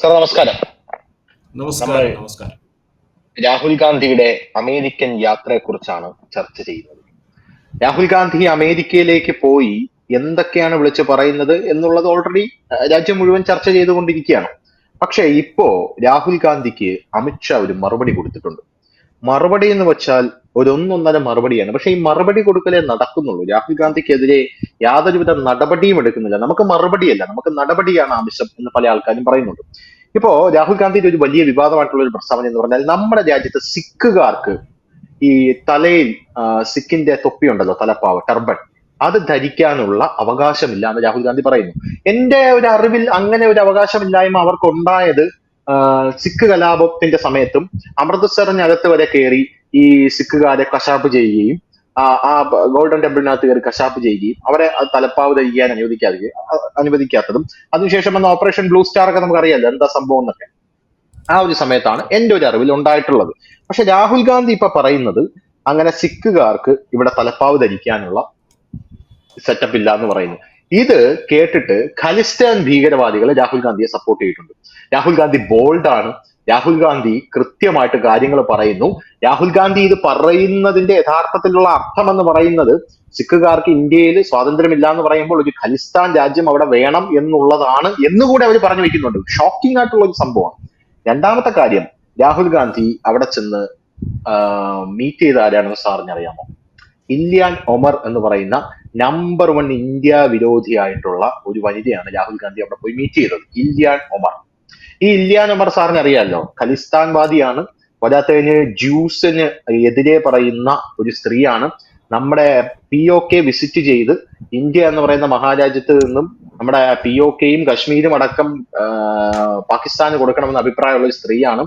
Sir നമസ്കാരം. നമസ്കാരം നമസ്കാരം. രാഹുൽ ഗാന്ധിയുടെ അമേരിക്കൻ യാത്രയെക്കുറിച്ചാണ് ചർച്ച ചെയ്യുന്നത്. രാഹുൽ ഗാന്ധി അമേരിക്കയിലേക്ക് പോയി എന്തൊക്കെയാണ് വിളിച്ചു പറയുന്നത് എന്നുള്ളത് ഓൾറെഡി രാജ്യം മുഴുവൻ ചർച്ച ചെയ്തുകൊണ്ടിരിക്കുകയാണ്. പക്ഷേ ഇപ്പോ രാഹുൽ ഗാന്ധിക്ക് അമിത്ഷാ ഒരു മറുപടി കൊടുത്തിട്ടുണ്ട്. മറുപടി എന്ന് വെച്ചാൽ ഒരു ഒന്നൊന്നര മറുപടിയാണ്. പക്ഷെ ഈ മറുപടി കൊടുക്കലേ നടക്കുന്നുള്ളൂ. രാഹുൽ ഗാന്ധിക്കെതിരെ യാതൊരുവിധ നടപടിയും എടുക്കുന്നില്ല. നമുക്ക് മറുപടിയല്ല. നമുക്ക് നടപടിയാണ് ആവശ്യം എന്ന് പല ആൾക്കാരും പറയുന്നുണ്ട്. ഇപ്പോ രാഹുൽ ഗാന്ധിയുടെ ഒരു വലിയ വിവാദമായിട്ടുള്ള ഒരു പ്രസ്താവന എന്ന് പറഞ്ഞാൽ നമ്മുടെ രാജ്യത്ത് സിഖുകാർക്ക് ഈ തലയിൽ സിഖിന്റെ തൊപ്പി ഉണ്ടല്ലോ തലപ്പാവ് ടർബൻ അത് ധരിക്കാനുള്ള അവകാശമില്ല എന്ന് രാഹുൽ ഗാന്ധി പറയുന്നു. എന്റെ ഒരു അറിവിൽ അങ്ങനെ ഒരു അവകാശമില്ലായ്മ അവർക്ക് ഉണ്ടായത് സിഖ് കലാപത്തിന്റെ സമയത്തും അമൃത്സറിനകത്ത് വരെ കയറി ഈ സിഖുകാരെ കശാപ്പ് ചെയ്യുകയും ആ ഗോൾഡൻ ടെമ്പിളിനകത്ത് കയറി കശാപ്പ് ചെയ്യുകയും അവരെ തലപ്പാവ് ധരിക്കാൻ അനുവദിക്കാതെ അനുവദിക്കാത്തതും. അതിനുശേഷം വന്ന ഓപ്പറേഷൻ ബ്ലൂ സ്റ്റാർ ഒക്കെ നമുക്കറിയാലോ എന്താ സംഭവം എന്നൊക്കെ. ആ ഒരു സമയത്താണ് എന്റെ ഒരു അറിവിൽ ഉണ്ടായിട്ടുള്ളത്. പക്ഷെ രാഹുൽ ഗാന്ധി ഇപ്പൊ പറയുന്നത് അങ്ങനെ സിഖുകാർക്ക് ഇവിടെ തലപ്പാവ് ധരിക്കാനുള്ള സെറ്റപ്പ് ഇല്ല എന്ന് പറയുന്നു. ഇത് കേട്ടിട്ട് ഖലിസ്ഥാൻ ഭീകരവാദികളെ രാഹുൽ ഗാന്ധിയെ സപ്പോർട്ട് ചെയ്തിട്ടുണ്ട്. രാഹുൽ ഗാന്ധി ബോൾഡാണ് രാഹുൽ ഗാന്ധി കൃത്യമായിട്ട് കാര്യങ്ങൾ പറയുന്നു. രാഹുൽ ഗാന്ധി ഇത് പറയുന്നതിന്റെ യഥാർത്ഥത്തിലുള്ള അർത്ഥം എന്ന് പറയുന്നത് സിഖുകാർക്ക് ഇന്ത്യയിൽ സ്വാതന്ത്ര്യമില്ല എന്ന് പറയുമ്പോൾ ഒരു ഖലിസ്ഥാൻ രാജ്യം അവിടെ വേണം എന്നുള്ളതാണ് എന്നുകൂടി അവർ പറഞ്ഞു വെക്കുന്നുണ്ട്. ഷോക്കിംഗ് ആയിട്ടുള്ള ഒരു സംഭവമാണ്. രണ്ടാമത്തെ കാര്യം രാഹുൽ ഗാന്ധി അവിടെ ചെന്ന് മീറ്റ് ചെയ്ത ആരാണെന്ന് സാറിന് അറിയാമോ ഇല്യാൻ ഒമർ എന്ന് പറയുന്ന നമ്പർ വൺ ഇന്ത്യ വിരോധിയായിട്ടുള്ള ഒരു വനിതയാണ് രാഹുൽ ഗാന്ധി അവിടെ പോയി മീറ്റ് ചെയ്തത്. Ilhan Omar. ഈ ഇല്യാൻ ഒമർ സാറിന് അറിയാലോ. ഖലിസ്ഥാൻവാദിയാണ്. പോരാത്തതിന് ജ്യൂസിന് എതിരെ പറയുന്ന ഒരു സ്ത്രീയാണ്. നമ്മുടെ പി ഒ കെ വിസിറ്റ് ചെയ്ത് ഇന്ത്യ എന്ന് പറയുന്ന മഹാരാജ്യത്ത് നിന്നും നമ്മുടെ പി ഒ കെയും കശ്മീരും അടക്കം പാകിസ്ഥാന് കൊടുക്കണമെന്ന അഭിപ്രായമുള്ള ഒരു സ്ത്രീയാണ്.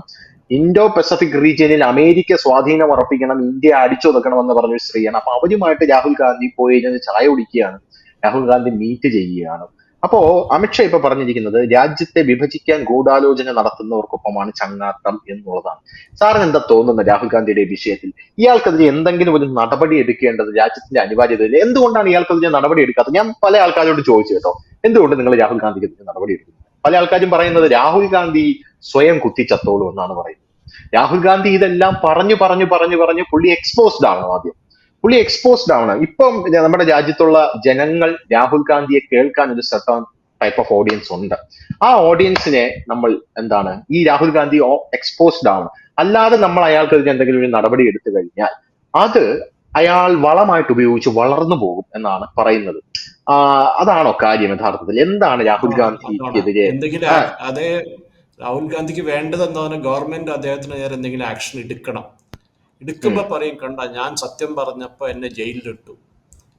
ഇൻഡോ പസഫിക് റീജിയനിൽ അമേരിക്ക സ്വാധീനം ഉറപ്പിക്കണം ഇന്ത്യ അടിച്ചൊതുക്കണമെന്ന് പറഞ്ഞ ഒരു സ്ത്രീയാണ്. അപ്പൊ അവരുമായിട്ട് രാഹുൽ ഗാന്ധി പോയി ചായ കുടിക്കുകയാണ്. രാഹുൽ ഗാന്ധി മീറ്റ് ചെയ്യുകയാണ്. അപ്പോ അമിത്ഷാ ഇപ്പൊ പറഞ്ഞിരിക്കുന്നത് രാജ്യത്തെ വിഭജിക്കാൻ ഗൂഢാലോചന നടത്തുന്നവർക്കൊപ്പമാണ് ചങ്ങാത്തം എന്നുള്ളതാണ്. സാറിന് എന്താ തോന്നുന്നത് രാഹുൽ ഗാന്ധിയുടെ വിഷയത്തിൽ? ഇയാൾക്കെതിരെ എന്തെങ്കിലും ഒരു നടപടി എടുക്കേണ്ടത് രാജ്യത്തിന്റെ അനിവാര്യതയിൽ എന്തുകൊണ്ടാണ് ഇയാൾക്കെതിരെ നടപടി എടുക്കാത്തത്? ഞാൻ പല ആൾക്കാരോട് ചോദിച്ചു കേട്ടോ. എന്തുകൊണ്ട് നിങ്ങൾ രാഹുൽ ഗാന്ധിക്കെതിരെ നടപടി എടുക്കുന്നത് പല ആൾക്കാരും പറയുന്നത് രാഹുൽ ഗാന്ധി സ്വയം കുത്തിച്ചത്തോളൂ എന്നാണ് പറയുന്നത്. രാഹുൽ ഗാന്ധി ഇതെല്ലാം പറഞ്ഞു പറഞ്ഞു പറഞ്ഞു പറഞ്ഞു പുള്ളി എക്സ്പോസ്ഡ് ആണോ ആദ്യം? പുള്ളി എക്സ്പോസ്ഡ് ആവണം ഇപ്പം നമ്മുടെ രാജ്യത്തുള്ള ജനങ്ങൾ രാഹുൽ ഗാന്ധിയെ കേൾക്കാൻ ഒരു സെർട്ടൺ ടൈപ്പ് ഓഫ് ഓഡിയൻസ് ഉണ്ട്. ആ ഓഡിയൻസിനെ നമ്മൾ എന്താണ്? ഈ രാഹുൽ ഗാന്ധി എക്സ്പോസ്ഡ് ആവണം അല്ലാതെ നമ്മൾ അയാൾക്കെതിരെ എന്തെങ്കിലും ഒരു നടപടി എടുത്തു കഴിഞ്ഞാൽ അത് അയാൾ വളമായിട്ട് ഉപയോഗിച്ച് വളർന്നു പോകും എന്നാണ് പറയുന്നത്. അതാണോ കാര്യം യഥാർത്ഥത്തിൽ? എന്താണ് രാഹുൽ ഗാന്ധിക്കെതിരെ രാഹുൽ ഗാന്ധിക്ക് വേണ്ടത് എന്താണ് ഗവൺമെന്റ് അദ്ദേഹത്തിന് നേരെ എന്തെങ്കിലും ആക്ഷൻ എടുക്കണം. എടുക്കുമ്പോ പറയും കണ്ട ഞാൻ സത്യം പറഞ്ഞപ്പോൾ എന്നെ ജയിലിലിട്ടു.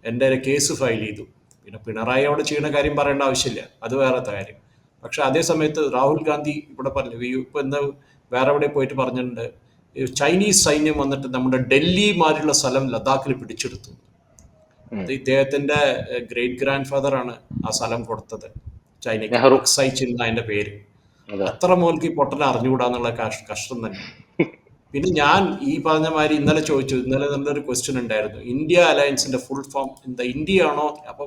എന്റെ ഒരു കേസ് ഫയൽ ചെയ്തു. പിന്നെ പിണറായി അവിടെ ചെയ്യുന്ന കാര്യം പറയേണ്ട ആവശ്യമില്ല. അത് വേറെ കാര്യം. പക്ഷെ അതേ സമയത്ത് രാഹുൽ ഗാന്ധി ഇവിടെ പറഞ്ഞു ഇപ്പൊ എന്താ വേറെ എവിടെ പോയിട്ട് പറഞ്ഞിട്ടുണ്ട്? ചൈനീസ് സൈന്യം വന്നിട്ട് നമ്മുടെ ഡൽഹി മാതിരിയുള്ള സ്ഥലം ലഡാക്കിൽ പിടിച്ചെടുത്തു. അത് ഇദ്ദേഹത്തിന്റെ ഗ്രേറ്റ് ഗ്രാൻഡ് ഫാദർ ആണ് ആ സ്ഥലം കൊടുത്തത്. ചൈനീസ് സൈ ചിന്ന അതിന്റെ പേര്. അത്ര മോൽക്ക് ഈ പൊട്ടനെ അറിഞ്ഞുകൂടാന്നുള്ള കഷ്ടം തന്നെ. പിന്നെ ഞാൻ ഈ പറഞ്ഞ മാതിരി ഇന്നലെ ചോദിച്ചു ഇന്നലെ നല്ലൊരു ക്വസ്റ്റ്യൻ ഉണ്ടായിരുന്നു. ഇന്ത്യ അലയൻസിന്റെ ഫുൾ ഫോം എന്താ ഇന്ത്യ ആണോ? അപ്പൊ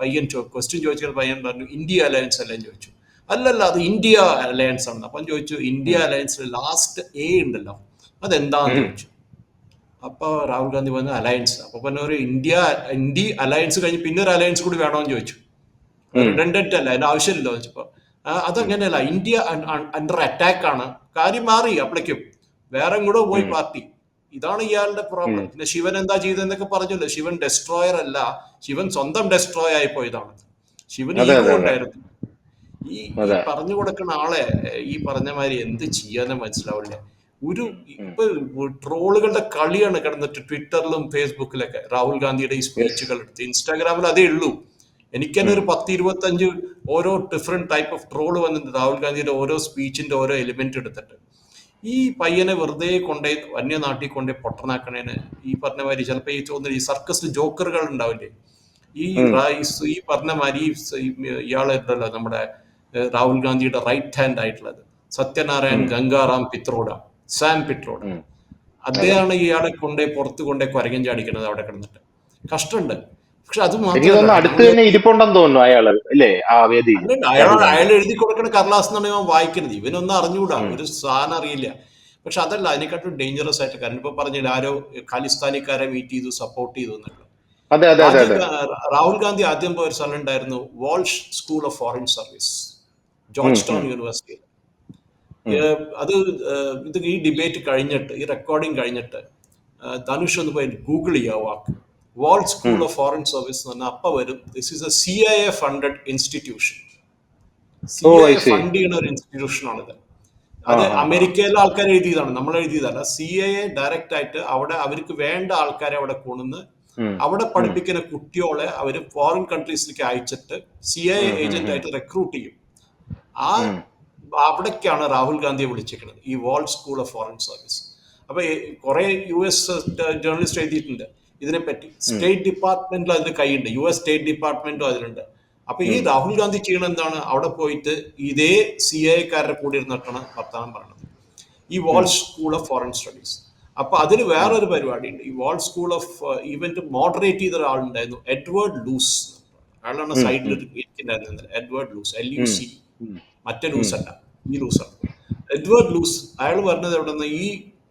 പയ്യൻ ക്വസ്റ്റ്യൻ ചോദിച്ചാൽ പയ്യൻ പറഞ്ഞു ഇന്ത്യ അലയൻസ് അല്ലേ എന്ന് ചോദിച്ചു. അല്ലല്ല അത് ഇന്ത്യ അലയൻസ് ആണ്. അപ്പം ചോദിച്ചു ഇന്ത്യ അലയൻസിൽ ലാസ്റ്റ് എ ഉണ്ടല്ലോ അതെന്താന്ന്. ചോദിച്ചു. അപ്പൊ രാഹുൽ ഗാന്ധി പറഞ്ഞു അലയൻസ് അപ്പൊ പറഞ്ഞ ഒരു ഇന്ത്യ ഇന്ത്യ അലയൻസ് കഴിഞ്ഞ് പിന്നെ ഒരു അലയൻസ് കൂടി വേണോന്ന് ചോദിച്ചു. റിഡൻഡന്റ് അല്ല അതിന്റെ ആവശ്യമില്ലല്ലോ ചോദിച്ചപ്പോ അതങ്ങനെയല്ല ഇന്ത്യ അണ്ടർ അറ്റാക്ക് ആണ്. കാര്യം മാറി അപ്പോഴേക്കും വേറെ കൂടെ പോയി. പാർട്ടി. ഇതാണ് ഇയാളുടെ പ്രോബ്ലം. പിന്നെ ശിവൻ എന്താ ചെയ്തെന്നൊക്കെ പറഞ്ഞല്ലോ. ശിവൻ ഡെസ്ട്രോയർ അല്ല. ശിവൻ സ്വന്തം ഡെസ്ട്രോയ് ആയി പോയതാണ്. ശിവന്. ഉണ്ടായിരുന്നു ഈ. പറഞ്ഞു കൊടുക്കുന്ന ആളെ ഈ പറഞ്ഞ മാതിരി എന്ത് ചെയ്യാന്ന് മനസ്സിലാവില്ല? ഒരു ഇപ്പൊ ട്രോളുകളുടെ കളിയാണ് കിടന്നിട്ട് ട്വിറ്ററിലും ഫേസ്ബുക്കിലൊക്കെ രാഹുൽ ഗാന്ധിയുടെ ഈ സ്പീച്ചുകൾ എടുത്ത് ഇൻസ്റ്റാഗ്രാമിൽ അതേ ഉള്ളൂ. എനിക്ക് തന്നെ ഒരു പത്ത് ഇരുപത്തി അഞ്ച് ഓരോ ഡിഫറെന്റ് ടൈപ്പ് ഓഫ് ട്രോൾ വന്നിട്ടുണ്ട് രാഹുൽ ഗാന്ധിയുടെ ഓരോ സ്പീച്ചിന്റെ ഓരോ എലിമെന്റ് എടുത്തിട്ട്. ഈ പയ്യനെ വെറുതെ കൊണ്ടേ അന്യനാട്ടിൽ കൊണ്ടേ പൊട്ടനാക്കണേന് ഈ പറഞ്ഞ മാതിരി ചിലപ്പോ ഈ തോന്നുന്നു ഈ സർക്കസ് ജോക്കറുകൾ ഉണ്ടാവില്ലേ? ഈ റൈസ് ഈ പറഞ്ഞ മാതിരി ഇയാളെ ഉണ്ടല്ലോ ഇയാളുണ്ടല്ലോ നമ്മുടെ രാഹുൽ ഗാന്ധിയുടെ റൈറ്റ് ഹാൻഡ് ആയിട്ടുള്ളത്. സത്യനാരായൺ ഗംഗാറാം പിത്രോഡ സാം പിത്രോഡ. അദ്ദേഹമാണ് ഇയാളെ കൊണ്ടേ പുറത്ത് കൊണ്ടേ കുരങ്ങൻ ചാടിക്കുന്നത് അവിടെ കിടന്നിട്ട്. കഷ്ടമുണ്ട്. പക്ഷെ അത് മാത്രം അടുത്ത് തന്നെ ഇരിപ്പുണ്ടെന്ന് തോന്നുന്നു അയാൾ അല്ലേ? ആ വേദി. അയാൾ അയാൾ എഴുതി കൊടുക്കുന്ന കർലാസ് എന്നാണ് ഇവൻ വായിക്കുന്നത് ഇവനൊന്നും അറിഞ്ഞുകൂടാ ഒരു സാധനം അറിയില്ല. പക്ഷെ അതല്ല അതിനെക്കാട്ടും ഡേഞ്ചറസ് ആയിട്ട് കാരണം ഇപ്പൊ പറഞ്ഞില്ല ആരോ ഖാലിസ്ഥാനിക്കാരെ മീറ്റ് ചെയ്തു സപ്പോർട്ട് ചെയ്തു രാഹുൽ ഗാന്ധി ആദ്യം പോയ ഒരു സ്ഥലം ഉണ്ടായിരുന്നു Walsh School of Foreign Service Georgetown യൂണിവേഴ്സിറ്റിയിൽ അത് ഇത് ഈ ഡിബേറ്റ് കഴിഞ്ഞിട്ട് ഈ റെക്കോർഡിംഗ് കഴിഞ്ഞിട്ട് ധനുഷ് ഒന്ന് പോയി ഗൂഗിൾ ചെയ്യുക വാക്ക്. Walsh school of foreign service എന്ന് പറഞ്ഞാൽ അപ്പൊ വരും. This is a C I A funded institution C I A fund ചെയ്യുന്ന ഒരു ആ അത് അമേരിക്കയിലെ ആൾക്കാർ എഴുതിയതാണ്. നമ്മൾ എഴുതിയതല്ല സി ഐ എ ഡയറക്റ്റ് ആയിട്ട് അവിടെ അവർക്ക് വേണ്ട ആൾക്കാരെ അവിടെ കൊണ്ടുവന്ന് അവിടെ പഠിപ്പിക്കുന്ന കുട്ടികളെ അവർ ഫോറിൻ കൺട്രീസിലേക്ക് അയച്ചിട്ട് സി ഐ ഏജന്റ് ആയിട്ട് റിക്രൂട്ട് ചെയ്യും. ആ അവിടേക്കാണ് രാഹുൽ ഗാന്ധിയെ വിളിച്ചിരിക്കുന്നത് ഈ World School of Foreign Service അപ്പൊ കുറെ യു എസ് ജേർണലിസ്റ്റ് എഴുതിയിട്ടുണ്ട്. ഇതിനെപ്പറ്റി സ്റ്റേറ്റ് ഡിപ്പാർട്ട്മെന്റിൽ അതിന് കൈയുണ്ട്. യു എസ് സ്റ്റേറ്റ് ഡിപ്പാർട്ട്മെന്റും അതിലുണ്ട്. അപ്പൊ ഈ രാഹുൽ ഗാന്ധി ചെയ്യണ എന്താണ്? അവിടെ പോയിട്ട് ഇതേ സി ഐ കാരുടെ കൂടെ ഇരുന്നിട്ടാണ് വർത്തമാനം പറയുന്നത് ഈ Walsh School of Foreign Studies അപ്പൊ അതിൽ വേറൊരു പരിപാടി ഉണ്ട് ഈ Walsh School of event moderate ചെയ്ത ഒരാളുണ്ടായിരുന്നു. എഡ്വേർഡ് ലൂസ് അയാളാണ് സൈഡിൽ ഇരിക്കുന്നുണ്ടായിരുന്നത് Edward Luce L U C മറ്റേ ലൂസ് അല്ല. ഈ ലൂസാണ് എഡ്വേർഡ് ലൂസ് അയാൾ പറഞ്ഞത് എവിടെ നിന്ന് ഈ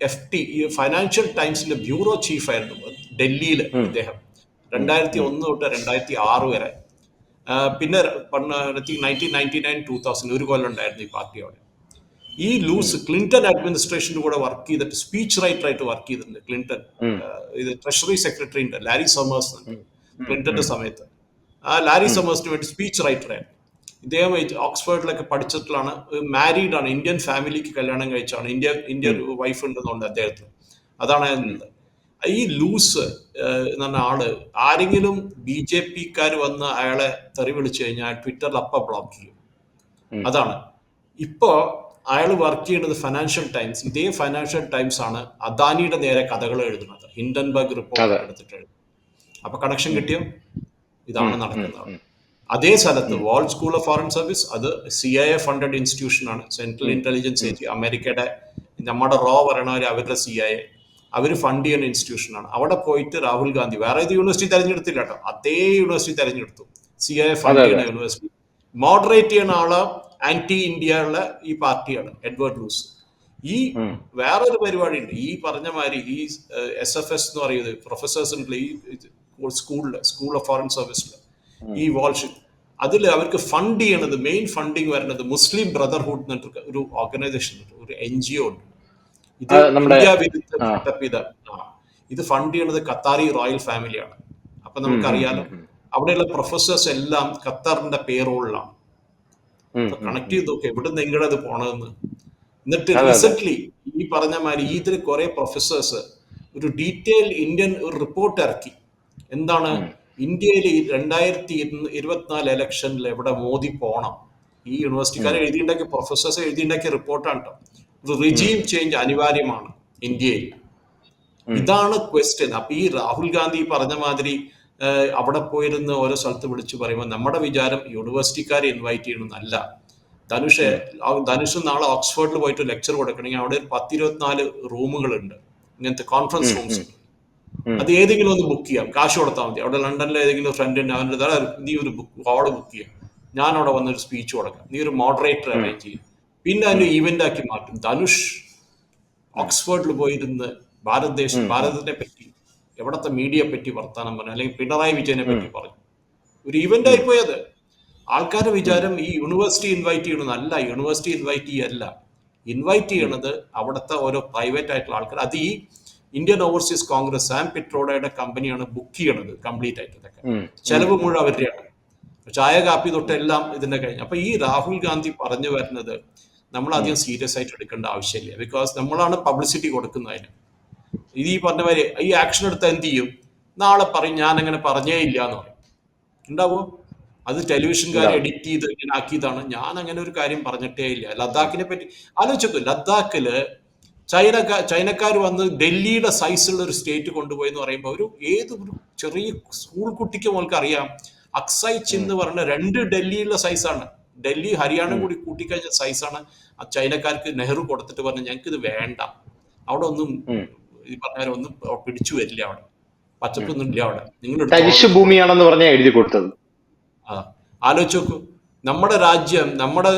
എഫ് ടി ഈ ഫൈനാൻഷ്യൽ ടൈംസിന്റെ ബ്യൂറോ ചീഫ് ആയിരുന്നു. ഡൽഹിയിൽ അദ്ദേഹം ഇദ്ദേഹം. രണ്ടായിരത്തി ഒന്ന് തൊട്ട് രണ്ടായിരത്തി ആറ് വരെ പിന്നെ nineteen ninety nine two thousand ഒരു കൊല്ലം ഉണ്ടായിരുന്നു ഈ പാർട്ടി അവിടെ. ഈ ലൂസ് ക്ലിന്റൺ അഡ്മിനിസ്ട്രേഷന്റെ കൂടെ വർക്ക് ചെയ്തിട്ട് സ്പീച്ച് റൈറ്റർ ആയിട്ട് വർക്ക് ചെയ്തിട്ടുണ്ട് ക്ലിന്റൺ ഇത് ട്രഷറി സെക്രട്ടറി ഉണ്ട് ലാരി സമേഴ്സ് ക്ലിന്റന്റെ സമയത്ത്. ആ ലാരി സമേഴ്സിന് വേണ്ടി സ്പീച്ച് റൈറ്ററായിരുന്നു ഇദ്ദേഹം ഓക്സ്ഫോർഡിലൊക്കെ പഠിച്ചിട്ടുള്ളാണ് മാരീഡ് ആണ് ഇന്ത്യൻ ഫാമിലിക്ക് കല്യാണം കഴിച്ചാണ് ഇന്ത്യ ഇന്ത്യ വൈഫ് ഉണ്ടെന്നുണ്ട് അദ്ദേഹത്തിന്. അതാണ് ഈ ലൂസ് എന്ന പറഞ്ഞ ആൾ ആരെങ്കിലും ബി ജെ പിക്കാർ വന്ന് അയാളെ തെറി വിളിച്ചു കഴിഞ്ഞാൽ ട്വിറ്ററിൽ അപ്പ ബ്ലോക്ക് ചെയ്യും. അതാണ്. ഇപ്പോ അയാൾ വർക്ക് ചെയ്യുന്നത് ഫൈനാൻഷ്യൽ ടൈംസ് ഇതേ ഫൈനാൻഷ്യൽ ടൈംസ് ആണ് അദാനിയുടെ നേരെ കഥകൾ എഴുതുന്നത്. ഹിൻഡൻബർഗ് റിപ്പോർട്ട് എടുത്തിട്ട് എഴുതും അപ്പൊ കണക്ഷൻ കിട്ടിയോ? ഇതാണ് നടക്കുന്നത്. അതേ സ്ഥലത്ത് World School of Foreign Service അത് C I A funded institution ആണ്. സെൻട്രൽ ഇന്റലിജൻസ് ഏജൻസി അമേരിക്കയുടെ നമ്മുടെ റോ പറയണവർ അവരുടെ സി ഐ എ അവർ ഫണ്ട് ചെയ്യുന്ന ഇൻസ്റ്റിറ്റ്യൂഷനാണ് അവിടെ പോയിട്ട് രാഹുൽ ഗാന്ധി വേറെ ഏത് യൂണിവേഴ്സിറ്റി തെരഞ്ഞെടുത്തില്ല കേട്ടോ. അതേ യൂണിവേഴ്സിറ്റി തെരഞ്ഞെടുത്തു. സി ഐ എ ഫണ്ട് ചെയ്യുന്ന യൂണിവേഴ്സിറ്റി മോഡറേറ്റ് ചെയ്യുന്ന ആൾ ആന്റി ഇന്ത്യ ഉള്ള ഈ പാർട്ടിയാണ് എഡ്വേർഡ് ലൂസ് ഈ വേറൊരു പരിപാടി ഉണ്ട് ഈ പറഞ്ഞ മാതിരി ഈ എസ് എഫ് എസ് എന്ന് പറയുന്നത് പ്രൊഫസേഴ്സ് ഉണ്ട് ഈ സ്കൂളിൽ സ്കൂൾ ഓഫ് ഫോറിൻ സർവീസിൽ ഈ വാൾഷിപ്പ് അതിൽ അവർക്ക് ഫണ്ട് ചെയ്യണത് മെയിൻ ഫണ്ടിങ് വരുന്നത് മുസ്ലിം ബ്രദർഹുഡ് എന്നിട്ട് ഒരു ഓർഗനൈസേഷൻ ഉണ്ട് ഒരു എൻ ജി ഒ ഉണ്ട്. ഇത് നമ്മുടെ ഇന്ത്യ വിരുദ്ധ ചെയ്ത ഇത്. ഫണ്ട് ചെയ്യുന്നത് ഖത്താറി റോയൽ ഫാമിലിയാണ് അപ്പൊ നമുക്കറിയാലോ അവിടെയുള്ള പ്രൊഫസേഴ്സ് എല്ലാം ഖത്തറിന്റെ പേറോളിലാണ് കണക്ട്. ചെയ്ത് നോക്കി എവിടെ നിന്ന് എങ്ങനെ അത് പോണതെന്ന്. എന്നിട്ട് റീസെന്റ് ഈ പറഞ്ഞ മാതിരി ഇതിൽ കുറെ പ്രൊഫസേഴ്സ് ഒരു ഡീറ്റെയിൽ ഇന്ത്യൻ ഒരു റിപ്പോർട്ട് ഇറക്കി. എന്താണ്? ഇന്ത്യയിൽ രണ്ടായിരത്തി ഇരുപത്തിനാല് ഇലക്ഷനിൽ എവിടെ മോദി പോണം. ഈ യൂണിവേഴ്സിറ്റിക്കാർ ഉം, എഴുതിയുണ്ടാക്കിയ പ്രൊഫസേഴ്സ് എഴുതിയുണ്ടാക്കിയ റിപ്പോർട്ടാണ് കേട്ടോ റിജീം ചേഞ്ച് അനിവാര്യമാണ് ഇന്ത്യയിൽ. ഇതാണ് ക്വസ്റ്റ്യൻ അപ്പൊ ഈ രാഹുൽ ഗാന്ധി പറഞ്ഞ മാതിരി അവിടെ പോയിരുന്ന് ഓരോ സ്ഥലത്ത് വിളിച്ചു പറയുമ്പോൾ നമ്മുടെ വിചാരം യൂണിവേഴ്സിറ്റിക്കാരെ ഇൻവൈറ്റ് ചെയ്യണമെന്നല്ല ധനുഷ് ധനുഷ് നാളെ ഓക്സ്ഫോർഡിൽ പോയിട്ട് ലെക്ചർ കൊടുക്കണമെങ്കിൽ അവിടെ ഒരു പത്തിരുപത്തിനാല് റൂമുകളുണ്ട്. ഇങ്ങനത്തെ കോൺഫറൻസ് റൂംസ് അത് ഏതെങ്കിലും ഒന്ന് ബുക്ക് ചെയ്യാം. കാശ് കൊടുത്താൽ മതി. അവിടെ ലണ്ടനിലെ ഏതെങ്കിലും ഫ്രണ്ട് ഉണ്ട് അവന്റെ "ദാ, നീ ഒരു ബുക്ക് ഹോൾ ബുക്ക് ചെയ്യാം. ഞാൻ അവിടെ വന്നൊരു സ്പീച്ച് കൊടുക്കാം. നീ ഒരു മോഡറേറ്റർ ആയിട്ട് അറേഞ്ച് ചെയ്യും. പിന്നെ അതിന് ഈവെന്റ് ആക്കി മാറ്റും. ധനുഷ് ഓക്സ്ഫോർഡിൽ പോയിരുന്ന് ഭാരതദേശം ഭാരതത്തിനെ പറ്റി എവിടത്തെ മീഡിയയെ പറ്റി വർത്താനം പറഞ്ഞു അല്ലെങ്കിൽ പിണറായി വിജയനെ പറ്റി പറഞ്ഞു. ഒരു ഇവന്റ് ആയി പോയത്. ആൾക്കാരുടെ വിചാരം ഈ യൂണിവേഴ്സിറ്റി ഇൻവൈറ്റ് ചെയ്യണമെന്നല്ല യൂണിവേഴ്സിറ്റി ഇൻവൈറ്റ് ചെയ്യല്ല ഇൻവൈറ്റ് ചെയ്യണത് അവിടുത്തെ ഓരോ പ്രൈവറ്റ് ആയിട്ടുള്ള ആൾക്കാർ. അത് ഈ ഇന്ത്യൻ ഓവർസീസ് കോൺഗ്രസ് സാം പിട്രോഡയുടെ കമ്പനിയാണ് ബുക്ക് ചെയ്യണത് കംപ്ലീറ്റ് ആയിട്ട് ഇതൊക്കെ. ചെലവ് മുഴുവൻ അവരുടെയാണ്. ചായ കാപ്പി തൊട്ടെല്ലാം ഇതിന്റെ കഴിഞ്ഞു. അപ്പൊ ഈ രാഹുൽ ഗാന്ധി പറഞ്ഞു വരുന്നത് നമ്മൾ അധികം സീരിയസ് ആയിട്ട് എടുക്കേണ്ട ആവശ്യമില്ല. ബിക്കോസ് നമ്മളാണ് പബ്ലിസിറ്റി കൊടുക്കുന്നതിന്. ഇത് ഈ പറഞ്ഞ മാതിരി ഈ ആക്ഷൻ എടുത്ത് എന്ത് ചെയ്യും? നാളെ പറയും ഞാൻ അങ്ങനെ പറഞ്ഞേ ഇല്ല എന്ന് പറയും. ഉണ്ടാവോ? അത് ടെലിവിഷൻകാർ എഡിറ്റ് ചെയ്ത് ഇങ്ങനെ ആക്കിയതാണ്. ഞാൻ അങ്ങനെ ഒരു കാര്യം പറഞ്ഞിട്ടേ ഇല്ല. ലഡാക്കിനെ പറ്റി ആലോചിച്ചു ലഡാക്കിൽ ചൈന ചൈനക്കാർ വന്ന് ഡൽഹിയുടെ സൈസുള്ള ഒരു സ്റ്റേറ്റ് കൊണ്ടുപോയി എന്ന് പറയുമ്പോൾ ഒരു ഏത് ഒരു ചെറിയ സ്കൂൾ കുട്ടിക്ക് മോൾക്ക് അറിയാം അക്സൈ ഉം, ചിന്ന് പറഞ്ഞ രണ്ട് ഡൽഹിയുള്ള സൈസാണ് ഡൽഹി ഹരിയാന കൂടി കൂട്ടിക്കഴിഞ്ഞ സൈസാണ് ആ ചൈനക്കാർക്ക് നെഹ്റു കൊടുത്തിട്ട് പറഞ്ഞു ഞങ്ങൾക്ക് ഇത് വേണ്ട. അവിടെ ഒന്നും ഈ പറഞ്ഞ പോലെ ഒന്നും പിടിച്ചു വരില്ല അവിടെ. പച്ചപ്പൊന്നും ഇല്ല അവിടെ. നിങ്ങൾ തരിശു ഭൂമിയാണെന്ന് പറഞ്ഞാൽ എഴുതി കൊടുത്തത്. ആ ആലോചിച്ച് നോക്കൂ. നമ്മുടെ രാജ്യം നമ്മുടെ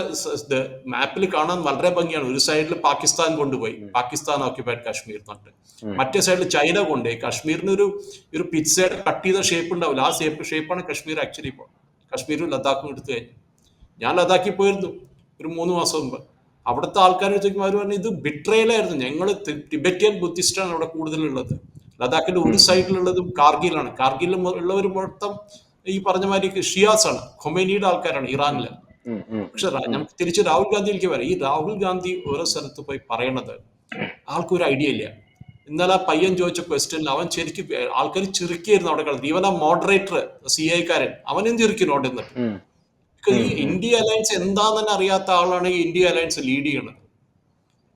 മാപ്പിൽ കാണാൻ വളരെ ഭംഗിയാണ്. ഒരു സൈഡിൽ പാകിസ്ഥാൻ കൊണ്ടുപോയി. പാകിസ്ഥാൻ ഓക്യുപൈഡ് കാശ്മീർ എന്നിട്ട് മറ്റേ സൈഡിൽ ചൈന കൊണ്ടുപോയി. കാശ്മീരിന് ഒരു ഒരു പിസ്സയുടെ കട്ട് ചെയ്ത ഷേപ്പ് ഉണ്ടാവില്ല. ആ ഷേപ്പ് ഷേപ്പാണ് കാശ്മീർ ആക്ച്വലി ഇപ്പോൾ. കാശ്മീരും ലഡാക്കും എടുത്തു കഴിഞ്ഞു. ഞാൻ ലഡാക്കിൽ പോയിരുന്നു ഒരു മൂന്ന് മാസം മുമ്പ്. അവിടുത്തെ ആൾക്കാർ ചോദിക്കുമ്പോൾ അവർ പറഞ്ഞു ഇത് ബിട്രയിലായിരുന്നു ഞങ്ങൾ ടിബറ്റിയൻ ബുദ്ധിസ്റ്റാണ് അവിടെ കൂടുതലുള്ളത്. ലഡാക്കിന്റെ ഒരു സൈഡിലുള്ളതും കാർഗിലാണ്. കാർഗിലും ഉള്ളവർ മൊത്തം ഈ പറഞ്ഞ മാതിരി ഷിയാസ് ആണ് ഖൊമേനിയുടെ ആൾക്കാരാണ് ഇറാനിൽ. പക്ഷെ നമുക്ക് തിരിച്ച് രാഹുൽ ഗാന്ധിയിലേക്ക് വരാം. ഈ രാഹുൽ ഗാന്ധി ഓരോ സ്ഥലത്ത് പോയി പറയണത് ആൾക്കൊരു ഐഡിയ ഇല്ല. ഇന്നലെ ആ പയ്യൻ ചോദിച്ച ക്വസ്റ്റ്യനിൽ അവൻ ശരിക്കും ആൾക്കാർ ചിരിക്കായിരുന്നു അവിടെ കിടന്നത് ഈവൻ ആ മോഡറേറ്റർ സി ഐക്കാരൻ അവനും ചിരിക്കുന്നു അവിടെ നിന്നിട്ട് ഈ ഇന്ത്യ അലയൻസ് എന്താന്ന് തന്നെ അറിയാത്ത ആളാണ് ഈ ഇന്ത്യ അലയൻസ് ലീഡ് ചെയ്യണത്.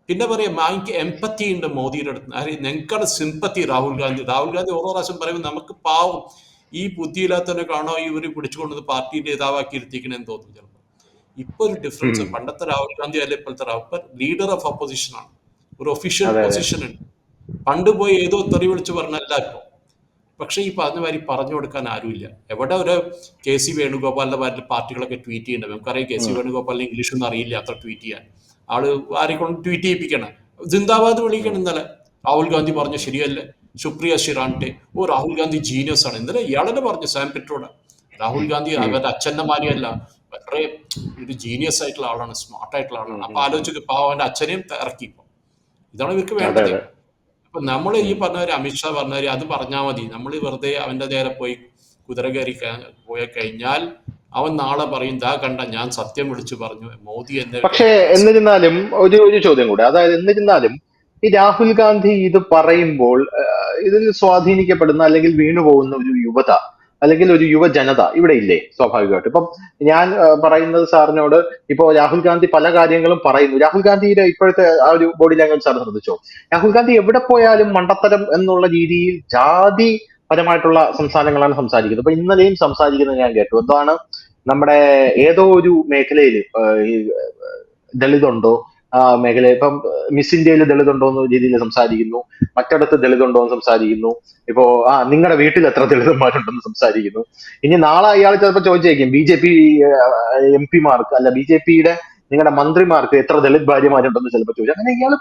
പിന്നെ പറയാം എനിക്ക് എംപത്തി ഉണ്ട് മോദിയുടെ അടുത്ത്. ഞങ്ങൾക്കാണ് സിമ്പത്തി രാഹുൽ ഗാന്ധി. രാഹുൽ ഗാന്ധി ഓരോ പ്രാവശ്യം പറയുമ്പോൾ നമുക്ക് പാവം ഈ ബുദ്ധിയില്ലാത്തവനെ കാണോ? ഇവർ പിടിച്ചുകൊണ്ടത് പാർട്ടി നേതാവാക്കി ഇരുത്തിക്കണെന്ന് തോന്നുന്നു ചിലപ്പോൾ ഇപ്പൊ ഒരു ഡിഫറൻസ്. പണ്ടത്തെ രാഹുൽ ഗാന്ധി അല്ലെ ഇപ്പോഴത്തെ രാഹുൽ? ലീഡർ ഓഫ് ഓപ്പോസിഷൻ ആണ്. ഒരു ഒഫീഷ്യൽ. പൊസിഷൻ ഉണ്ട്. പണ്ട് പോയി ഏതോ തെറി വിളിച്ച് പറഞ്ഞല്ല ഇപ്പൊ. പക്ഷെ ഈ പറഞ്ഞ മാതിരി പറഞ്ഞു കൊടുക്കാൻ ആരുമില്ല. എവിടെ ഒരു കെ സി വേണുഗോപാലിന്റെ മാതിരി പാർട്ടികളൊക്കെ ട്വീറ്റ് ചെയ്യണ്ട നമുക്കറിയാം കെ സി വേണുഗോപാലിന് ഇംഗ്ലീഷ് ഒന്നും അറിയില്ല അത്ര ട്വീറ്റ് ചെയ്യാൻ. ആൾ ആരെക്കൊണ്ട് കൊണ്ട് ട്വീറ്റ് ചെയ്യിപ്പിക്കണം. ജിന്ദാബാദ് വിളിക്കണം ഇന്നലെ. രാഹുൽ ഗാന്ധി പറഞ്ഞു ശരിയല്ലേ? സുപ്രിയ ഷിറാണ്ടെ ഓ രാഹുൽ ഗാന്ധി ജീനിയസ് ആണ്. ഇന്നലെ ഇയാളെന്നെ പറഞ്ഞു സാം പെട്രോഡ് രാഹുൽ ഗാന്ധി അവരുടെ അച്ഛന്റെ മാതിരിയല്ല വളരെ ഒരു ജീനിയസ് ആയിട്ടുള്ള ആളാണ് സ്മാർട്ട് ആയിട്ടുള്ള ആളാണ്. അപ്പൊ ആലോചിച്ച് അവന്റെ അച്ഛനെയും ഇറക്കി ഇപ്പൊ. ഇതാണ് ഇവർക്ക് വേണ്ടത്. അപ്പൊ നമ്മൾ ഈ പറഞ്ഞവര് അമിത്ഷാ പറഞ്ഞവര് അത് പറഞ്ഞാൽ മതി. നമ്മൾ വെറുതെ അവന്റെ നേരെ പോയി കുതിര കയറി പോയ കഴിഞ്ഞാൽ അവൻ നാളെ പറയും ദാ കണ്ട ഞാൻ സത്യം വിളിച്ചു പറഞ്ഞു. മോദി എന്നെ പക്ഷേ എന്നിരുന്നാലും ഒരു ഒരു ചോദ്യം കൂടെ. അതായത് എന്നിരുന്നാലും ഈ രാഹുൽ ഗാന്ധി ഇത് പറയുമ്പോൾ ഇതിൽ സ്വാധീനിക്കപ്പെടുന്ന അല്ലെങ്കിൽ വീണുപോകുന്ന ഒരു യുവത അല്ലെങ്കിൽ ഒരു യുവജനത ഇവിടെ ഇല്ലേ സ്വാഭാവികമായിട്ട്. ഇപ്പം ഞാൻ പറയുന്നത് സാറിനോട് ഇപ്പോ രാഹുൽ ഗാന്ധി പല കാര്യങ്ങളും പറയുന്നു. രാഹുൽ ഗാന്ധിയുടെ ഇപ്പോഴത്തെ ആ ഒരു ബോഡി ലാംഗ്വേജ് സാർ ശ്രദ്ധിച്ചോ? രാഹുൽ ഗാന്ധി എവിടെ പോയാലും മണ്ടത്തരം എന്നുള്ള രീതിയിൽ ജാതി പരമായിട്ടുള്ള സംസാരങ്ങളാണ് സംസാരിക്കുന്നത്. അപ്പൊ ഇന്നലെയും സംസാരിക്കുന്നത് ഞാൻ കേട്ടു. എന്താണ് നമ്മുടെ ഏതോ ഒരു മേഖലയിൽ ദളിതുണ്ടോ മേഖല ഇപ്പം മിസ് ഇന്ത്യയിൽ ദളിതുണ്ടോ എന്ന രീതിയിൽ സംസാരിക്കുന്നു. മറ്റിടത്ത് ദളിതുണ്ടോ എന്ന് സംസാരിക്കുന്നു. ഇപ്പോ ആ നിങ്ങളുടെ വീട്ടിൽ എത്ര ദളിതന്മാരുണ്ടെന്ന് സംസാരിക്കുന്നു. ഇനി നാളെ അയാൾ ചിലപ്പോൾ ചോദിച്ചേക്കും ബി ജെ പി എം പിമാർക്ക് അല്ല ബി ജെ പിയുടെ നിങ്ങളുടെ മന്ത്രിമാർക്ക് എത്ര ദളിത് ഭാര്യമാരുണ്ടെന്ന് ചിലപ്പോൾ ചോദിച്ചു. അങ്ങനെ ഇയാൾ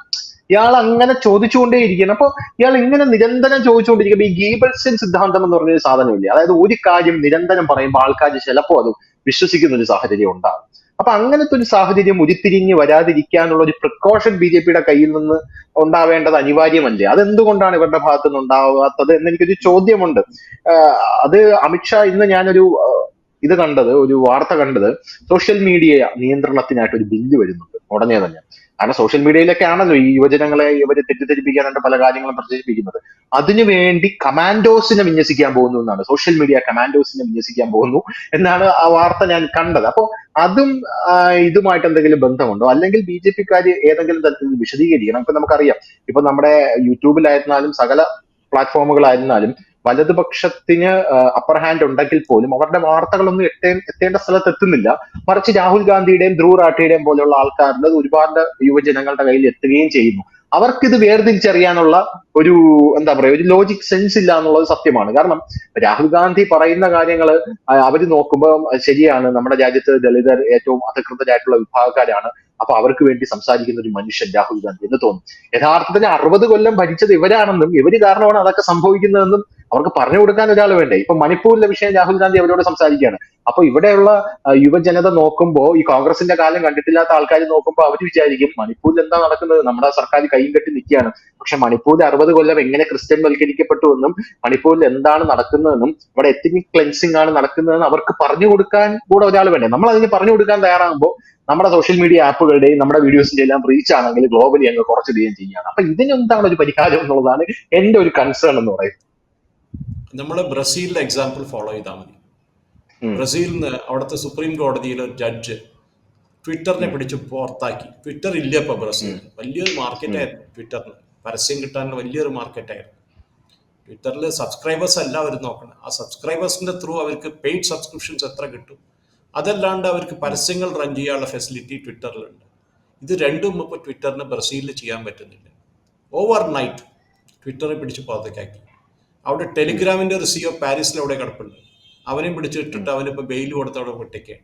ഇയാൾ അങ്ങനെ ചോദിച്ചുകൊണ്ടേയിരിക്കണം അപ്പൊ ഇയാൾ ഇങ്ങനെ നിരന്തരം ചോദിച്ചുകൊണ്ടിരിക്കുമ്പോൾ ഈ ഗീബൽസിൻ സിദ്ധാന്തം എന്ന് പറഞ്ഞൊരു സാധനമില്ല? അതായത് ഒരു കാര്യം നിരന്തരം പറയുമ്പോൾ ആൾക്കാർ ചിലപ്പോൾ അത് വിശ്വസിക്കുന്ന ഒരു സാഹചര്യം ഉണ്ടാകും. അപ്പൊ അങ്ങനത്തെ ഒരു സാഹചര്യം ഉരുത്തിരിഞ്ഞ് വരാതിരിക്കാനുള്ള ഒരു പ്രിക്കോഷൻ ബി ജെ പിയുടെ കയ്യിൽ നിന്ന് ഉണ്ടാവേണ്ടത് അനിവാര്യമല്ലേ? അതെന്തുകൊണ്ടാണ് ഇവരുടെ ഭാഗത്തു നിന്ന് ഉണ്ടാവാത്തത് എന്നെനിക്കൊരു ചോദ്യമുണ്ട്. അത് അമിത്ഷാ ഇന്ന് ഞാനൊരു ഇത് കണ്ടത് ഒരു വാർത്ത കണ്ടത് സോഷ്യൽ മീഡിയ നിയന്ത്രണത്തിനായിട്ട് ഒരു ബില്ല് വരുന്നുണ്ട് ഉടനെ തന്നെ. കാരണം സോഷ്യൽ മീഡിയയിലൊക്കെ ആണല്ലോ ഈ യുവജനങ്ങളെ ഇവർ തെറ്റിദ്ധരിപ്പിക്കാനായിട്ട് പല കാര്യങ്ങളും പ്രചരിപ്പിക്കുന്നത്. അതിനുവേണ്ടി കമാൻഡോസിനെ വിന്യസിക്കാൻ പോകുന്നു എന്നാണ്. സോഷ്യൽ മീഡിയ കമാൻഡോസിനെ വിന്യസിക്കാൻ പോകുന്നു എന്നാണ് ആ വാർത്ത ഞാൻ കണ്ടത്. അപ്പോൾ അതും ഇതുമായിട്ട് എന്തെങ്കിലും ബന്ധമുണ്ടോ? അല്ലെങ്കിൽ ബി ജെ പിക്കാർ ഏതെങ്കിലും തരത്തിൽ വിശദീകരിക്കണം? ഇപ്പൊ നമുക്കറിയാം. ഇപ്പൊ നമ്മുടെ യൂട്യൂബിലായിരുന്നാലും സകല പ്ലാറ്റ്ഫോമുകളായിരുന്നാലും വലതുപക്ഷത്തിന് അപ്പർ ഹാൻഡ് ഉണ്ടെങ്കിൽ പോലും അവരുടെ വാർത്തകളൊന്നും എത്തേ എത്തേണ്ട സ്ഥലത്ത് എത്തുന്നില്ല. മറിച്ച് രാഹുൽ ഗാന്ധിയുടെയും ധ്രുവ് റാഠിയുടെയും പോലെയുള്ള ആൾക്കാരുടെ ഒരുപാട് യുവജനങ്ങളുടെ കയ്യിൽ എത്തുകയും ചെയ്യുന്നു. അവർക്കിത് വേർതിരിച്ചറിയാനുള്ള ഒരു എന്താ പറയുക ഒരു ലോജിക് സെൻസ് ഇല്ല എന്നുള്ളത് സത്യമാണ്. കാരണം രാഹുൽ ഗാന്ധി പറയുന്ന കാര്യങ്ങൾ അവർ നോക്കുമ്പോൾ ശരിയാണ്. നമ്മുടെ രാജ്യത്ത് ദളിതർ ഏറ്റവും അധികൃതരായിട്ടുള്ള വിഭാഗക്കാരാണ്. അപ്പൊ അവർക്ക് വേണ്ടി സംസാരിക്കുന്ന ഒരു മനുഷ്യൻ രാഹുൽ ഗാന്ധി എന്ന് തോന്നും. യഥാർത്ഥത്തിൽ അറുപത് കൊല്ലം ഭരിച്ചത് ഇവരാണെന്നും ഇവർ കാരണമാണ് അതൊക്കെ സംഭവിക്കുന്നതെന്നും അവർക്ക് പറഞ്ഞു കൊടുക്കാൻ ഒരാൾ വേണ്ടേ? ഇപ്പൊ മണിപ്പൂരിലെ വിഷയം രാഹുൽ ഗാന്ധി അവരോട് സംസാരിക്കുകയാണ്. അപ്പൊ ഇവിടെയുള്ള യുവജനത നോക്കുമ്പോൾ ഈ കോൺഗ്രസിന്റെ കാലം കണ്ടിട്ടില്ലാത്ത ആൾക്കാർ നോക്കുമ്പോൾ അവർ വിചാരിക്കും മണിപ്പൂരിൽ എന്താ നടക്കുന്നത്? നമ്മുടെ സർക്കാർ കൈയും കെട്ടി നിൽക്കുകയാണ്. പക്ഷെ മണിപ്പൂരിൽ അറുപത് കൊല്ലം എങ്ങനെ ക്രിസ്ത്യൻ വൽക്കരിക്കപ്പെട്ടു എന്നും മണിപ്പൂരിൽ എന്താണ് നടക്കുന്നതെന്നും ഇവിടെ എത്തിനിക് ക്ലെൻസിങ് ആണ് നടക്കുന്നതെന്ന് അവർക്ക് പറഞ്ഞു കൊടുക്കാൻ കൂടെ ഒരാൾ വേണ്ടേ? നമ്മൾ അതിന് പറഞ്ഞു കൊടുക്കാൻ തയ്യാറാകുമ്പോൾ നമ്മുടെ സോഷ്യൽ മീഡിയ ആപ്പുകളുടെയും നമ്മുടെ വീഡിയോസിന്റെ എല്ലാം റീച്ച് ആണെങ്കിൽ ഗ്ലോബലി അങ്ങ് കുറച്ചിടുകയും ചെയ്യുകയാണ്. അപ്പൊ ഇതിനെന്താണ് ഒരു പരിഹാരം എന്നുള്ളതാണ് എന്റെ ഒരു കൺസേൺ എന്ന് പറയുന്നത്. നമ്മൾ ബ്രസീലിന്റെ എക്സാമ്പിൾ ഫോളോ ചെയ്താൽ മതി. ബ്രസീലിൽ നിന്ന് അവിടുത്തെ സുപ്രീം കോടതിയിലെ ഒരു ജഡ്ജ് ട്വിറ്ററിനെ പിടിച്ച് പുറത്താക്കി. ട്വിറ്റർ ഇല്ല ഇപ്പൊ ബ്രസീൽ. വലിയൊരു മാർക്കറ്റായിരുന്നു ട്വിറ്ററിന് പരസ്യം കിട്ടാനുള്ള വലിയൊരു മാർക്കറ്റായിരുന്നു ട്വിറ്ററിൽ സബ്സ്ക്രൈബേഴ്സ് അല്ല അവർ നോക്കണം. ആ സബ്സ്ക്രൈബേഴ്സിന്റെ ത്രൂ അവർക്ക് പെയ്ഡ് സബ്സ്ക്രിപ്ഷൻസ് എത്ര കിട്ടും? അതല്ലാണ്ട് അവർക്ക് പരസ്യങ്ങൾ റൺ ചെയ്യാനുള്ള ഫെസിലിറ്റി ട്വിറ്ററിലുണ്ട് ഇത് രണ്ടും ഇപ്പോൾ ട്വിറ്ററിന് ബ്രസീലിൽ ചെയ്യാൻ പറ്റുന്നില്ല. ഓവർ നൈറ്റ് ട്വിറ്ററിൽ പിടിച്ച് പുറത്തേക്കാക്കി. അവിടെ ടെലിഗ്രാമിന്റെ ഒരു സിഒ പാരീസിൽ അവിടെ കിടപ്പുണ്ട്. അവനെയും പിടിച്ചിട്ടിട്ട് അവനിപ്പോ ബെയിൽ കൊടുത്ത് അവിടെ വിട്ടേക്കാണ്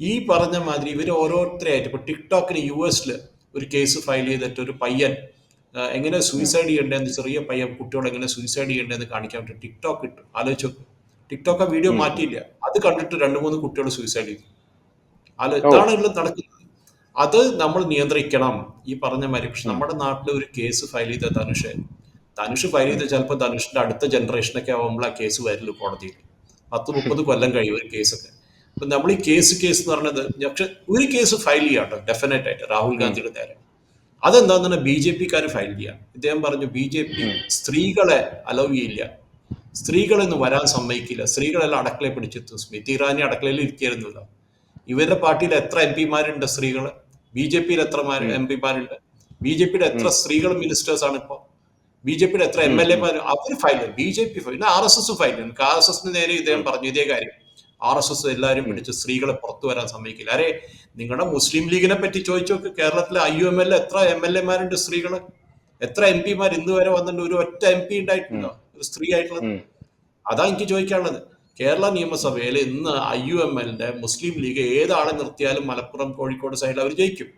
ഈ പറഞ്ഞ മാതിരി ഇവർ ഓരോരുത്തരെയായിട്ട് ഇപ്പൊ ടിക്ടോക്കിന് യു എസിൽ ഒരു കേസ് ഫയൽ ചെയ്തിട്ട് ഒരു പയ്യൻ എങ്ങനെ സൂയിസൈഡ് ചെയ്യേണ്ടതെന്ന് ചെറിയ പയ്യൻ കുട്ടിയോട് എങ്ങനെ സൂയിസൈഡ് ചെയ്യേണ്ടതെന്ന് കാണിക്കാൻ വേണ്ടി ടിക്ടോക്ക് ഇട്ടു. ആലോചിച്ചു ടിക്ടോക്ക് ആ വീഡിയോ മാറ്റിയില്ല. അത് കണ്ടിട്ട് രണ്ട് മൂന്ന് കുട്ടികൾ സൂയിസൈഡ് ചെയ്തു. ആലോ ഇതാണ് നടക്കുന്നത്. അത് നമ്മൾ നിയന്ത്രിക്കണം ഈ പറഞ്ഞ മാതിരി. പക്ഷെ നമ്മുടെ നാട്ടിൽ ഒരു കേസ് ഫയൽ ചെയ്ത ധനുഷ് ധനുഷ് ഫയൽ ചെയ്ത ചിലപ്പോൾ ധനുഷിന്റെ അടുത്ത ജനറേഷനൊക്കെ ആവുമ്പോൾ ആ കേസ് വരില്ല കോടതിയിൽ. പത്ത് മുപ്പത് കൊല്ലം കഴിയും ഒരു കേസൊക്കെ അപ്പൊ നമ്മൾ ഈ കേസ് കേസ് എന്ന് പറഞ്ഞത് പക്ഷെ ഒരു കേസ് ഫയൽ ചെയ്യാട്ടോ ഡെഫിനറ്റ് ആയിട്ട്. രാഹുൽ ഗാന്ധിയുടെ നേരെ. അതെന്താന്ന് ബി ജെ പിക്കാർ ഫയൽ ചെയ്യാം. ഇദ്ദേഹം പറഞ്ഞു ബി ജെ പി സ്ത്രീകളെ അലൗ ചെയ്യില്ല. സ്ത്രീകളൊന്നും വരാൻ സമ്മതിക്കില്ല. സ്ത്രീകളെല്ലാം അടക്കളയിൽ പിടിച്ചെത്തും. സ്മിതി ഇറാനി അടക്കളയിൽ ഇരിക്കുന്നില്ല ഇവരുടെ പാർട്ടിയിൽ എത്ര എം പിമാരുണ്ട് സ്ത്രീകൾ ബി ജെ പിയിൽ എത്ര എം പിമാരുണ്ട് ബി ജെ പിയുടെ എത്ര സ്ത്രീകൾ മിനിസ്റ്റേഴ്സ് ആണ് ഇപ്പോൾ ബി ജെ പിയുടെ എത്ര M L A our file B J P file R S S file ചെയ്യും. ആർ എസ് എസിന് നേരെ ഇദ്ദേഹം പറഞ്ഞു ഇതേ കാര്യം. ആർ എസ് എസ് എല്ലാവരും പിടിച്ച് സ്ത്രീകളെ പുറത്തു വരാൻ സമ്മതിക്കില്ല. അരെ നിങ്ങളുടെ മുസ്ലിം ലീഗിനെ പറ്റി ചോദിച്ചോക്ക്. കേരളത്തിലെ ഐ യു എം എൽ എത്ര എം എൽ എമാരുണ്ട് സ്ത്രീകൾ? എത്ര എം പിമാർ ഇന്ന് വരെ വന്നിട്ടുണ്ട്? ഒരു ഒറ്റ എം പി ഉണ്ടായിട്ടുണ്ടോ? ഒരു സ്ത്രീ ആയിട്ടുള്ളത്. അതാ എനിക്ക് ചോദിക്കാനുള്ളത്. കേരള നിയമസഭയിൽ ഇന്ന് ഐ യു എം എല്ലിന്റെ മുസ്ലിം ലീഗ് ഏതാളെ നിർത്തിയാലും മലപ്പുറം കോഴിക്കോട് സൈഡിൽ അവർ ജയിക്കും.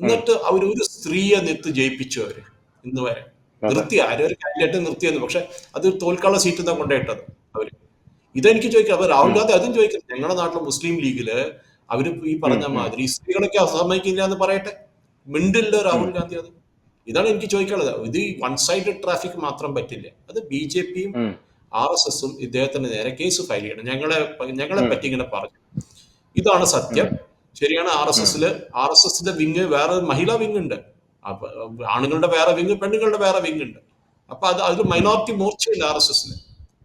എന്നിട്ട് അവർ ഒരു സ്ത്രീയെ നിർത്തി ജയിപ്പിച്ചു അവർ ഇന്ന് വരെ. നിർത്തി ആരും ഒരു കാൻഡിഡേറ്റ് നിർത്തിയെന്ന്. പക്ഷെ അത് തോൽക്കാനുള്ള സീറ്റ് എന്താ കൊണ്ടുപോയിട്ടത് അവർ. ഇതെനിക്ക് ചോദിക്കാം. അപ്പൊ രാഹുൽ ഗാന്ധി അതും ചോദിക്കുന്നത് ഞങ്ങളുടെ നാട്ടിലെ മുസ്ലിം ലീഗിൽ അവർ ഈ പറഞ്ഞ മാതിരി സ്ത്രീകളൊക്കെ അസമ്മതിക്കില്ല എന്ന് പറയട്ടെ. മിണ്ടില്ല രാഹുൽ ഗാന്ധി അത്. ഇതാണ് എനിക്ക് ചോദിക്കാനുള്ളത്. ഇത് ഈ വൺ സൈഡ് ട്രാഫിക് മാത്രം പറ്റില്ല. അത് ബി ജെ പിയും ആർ എസ് എസും ഇദ്ദേഹത്തിന് നേരെ കേസ് ഫയൽ ചെയ്യണം. ഞങ്ങളെ ഞങ്ങളെ പറ്റി ഇങ്ങനെ പറഞ്ഞു. ഇതാണ് സത്യം. ശരിയാണ് ആർ എസ് എസിൽ. ആർ എസ് എസിന്റെ വിങ് വേറെ മഹിളാ വിങ് ഉണ്ട്. ആണുങ്ങളുടെ വേറെ വിങ് പെണ്ണുങ്ങളുടെ വേറെ വിങ് ഉണ്ട്. അപ്പൊ അത് അതിൽ മൈനോറിറ്റി മോർച്ചയില്ല ആർ എസ് എസിന്